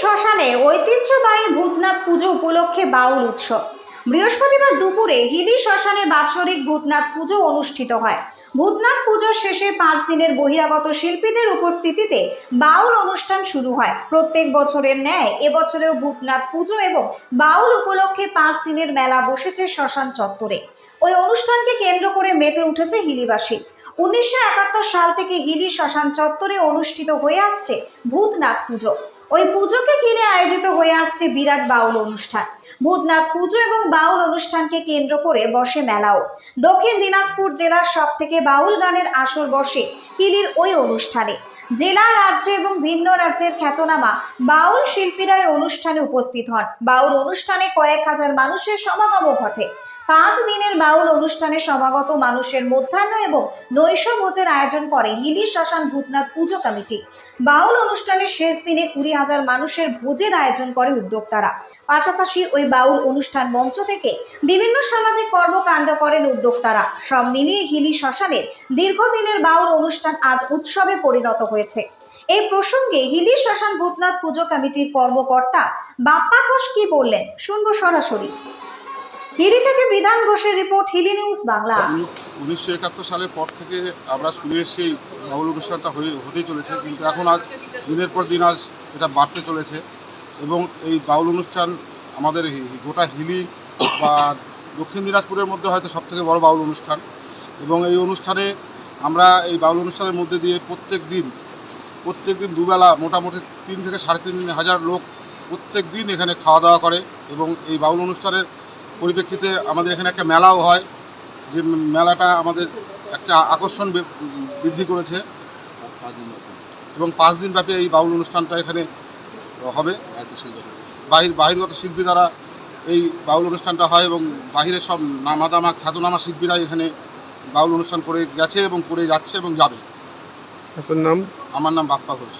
শ্মশানে ঐতিহ্যবাহী ভূতনাথ পুজো উপলক্ষে বাউল উৎসব। বৃহস্পতিবার দুপুরে হিলি শ্মশানে বাৎসরিক ভূতনাথ পুজো অনুষ্ঠিত হয়। ভূতনাথ পুজোর শেষে পাঁচ দিনের বহিরাগত শিল্পীদের উপস্থিতিতে বাউল অনুষ্ঠান শুরু হয়। প্রত্যেক বছরের ন্যায় এবছরেও ভূতনাথ পুজো এবং বাউল উপলক্ষে পাঁচ দিনের মেলা বসেছে শ্মশান চত্বরে। ওই অনুষ্ঠানকে কেন্দ্র করে মেতে উঠেছে হিলিবাসী। উনিশশো একাত্তর সাল থেকে হিলি শ্মশান চত্বরে অনুষ্ঠিত হয়ে আসছে ভূতনাথ পুজো। ওই পুজোকে ঘিরে আয়োজিত হয়ে আসছে বিরাট বাউল অনুষ্ঠান। ভূতনাথ পুজো এবং বাউল অনুষ্ঠানকে কেন্দ্র করে বসে মেলাও। দক্ষিণ দিনাজপুর জেলার সব থেকে বাউল গানের আসর বসে হিলির ওই অনুষ্ঠানে। জেলা, রাজ্য এবং ভিন্ন রাজ্যের খ্যাতনামা বাউল শিল্পীরা এই অনুষ্ঠানে উপস্থিত হন। বাউল অনুষ্ঠানে কয়েক হাজার মানুষের সমাগমও ঘটে। পাঁচ দিনের বাউল অনুষ্ঠানে সমাগত মানুষের মধ্যাহ্ন এবং নৈশ ভোজের আয়োজন করে হিলি শ্মশান ভূতনাথ পুজো কমিটি। বাউল অনুষ্ঠানের শেষ দিনে কুড়ি হাজার মানুষের ভোজের আয়োজন করে উদ্যোক্তারা। পাশাপাশি ওই বাউল অনুষ্ঠান মঞ্চ থেকে বিভিন্ন সামাজিক কর্মকাণ্ড করেন উদ্যোক্তারা। সব মিলিয়ে হিলি শ্মশানের দীর্ঘদিনের বাউল অনুষ্ঠান আজ উৎসবে পরিণত হয়েছে। এই প্রসঙ্গে হিলি শ্মশান ভূতনাথ পুজো কমিটির কর্মকর্তা বাপ্পা ঘোষ কি বললেন? শুনব সরাসরি। হিলি থেকে বিধান ঘোষের রিপোর্ট, হিলি নিউজ বাংলা। উনিশশো একাত্তর সালের পর থেকে আমরা শুনে এসেছি বাউল অনুষ্ঠানটা হয়ে, হতেই চলেছে, কিন্তু এখন আজ দিনের পর দিন আজ এটা বাড়তে চলেছে এবং এই বাউল অনুষ্ঠান আমাদের গোটা হিলি বা দক্ষিণ দিনাজপুরের মধ্যে হয়তো সবথেকে বড় বাউল অনুষ্ঠান এবং এই অনুষ্ঠানে আমরা এই বাউল অনুষ্ঠানের মধ্যে দিয়ে প্রত্যেক দিন প্রত্যেক দিন দুবেলা মোটামুটি তিন থেকে সাড়ে তিন হাজার লোক প্রত্যেক দিন এখানে খাওয়া দাওয়া করে এবং এই বাউল অনুষ্ঠানের পরিপ্রেক্ষিতে আমাদের এখানে একটা মেলাও হয় যে মেলাটা আমাদের একটা আকর্ষণ বৃদ্ধি করেছে। এবং পাঁচ দিন ব্যাপী এই বাউল অনুষ্ঠানটা এখানে হবে। বাহির বাহিরগত শিল্পী দ্বারা এই বাউল অনুষ্ঠানটা হয় এবং বাহিরের সব নামাদামা খ্যাতনামা শিল্পীরা এখানে বাউল অনুষ্ঠান করে গেছে এবং করে যাচ্ছে এবং যাবে। আপনার নাম? আমার নাম বাপ্পা ঘোষ।